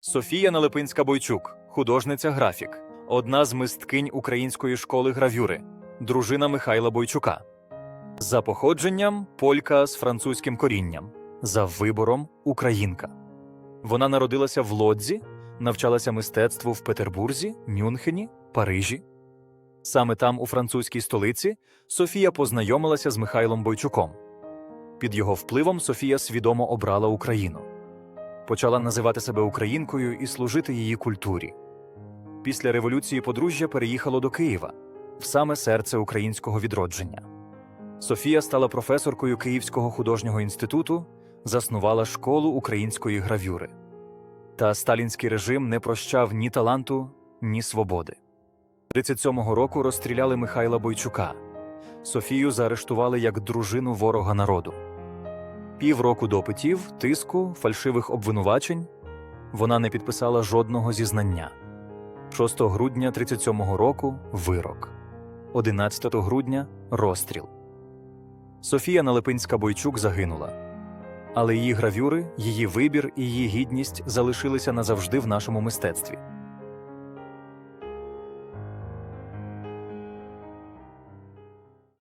Софія Налипинська Бойчук, художниця графік, одна з мисткинь української школи гравюри, дружина Михайла Бойчука. За походженням полька з французьким корінням, за вибором українка. Вона народилася в Лодзі, навчалася мистецтву в Петербурзі, Мюнхені, Парижі. Саме там, у французькій столиці, Софія познайомилася з Михайлом Бойчуком. Під його впливом Софія свідомо обрала Україну. Почала називати себе українкою і служити її культурі. Після революції подружжя переїхало до Києва, в саме серце українського відродження. Софія стала професоркою Київського художнього інституту, заснувала школу української гравюри. Та сталінський режим не прощав ні таланту, ні свободи. 37-го року розстріляли Михайла Бойчука. Софію заарештували як дружину ворога народу. Півроку допитів, тиску, фальшивих обвинувачень вона не підписала жодного зізнання. 6 грудня 37-го року вирок. 11 грудня розстріл. Софія Налипинська Бойчук загинула. Але її гравюри, її вибір і її гідність залишилися назавжди в нашому мистецтві.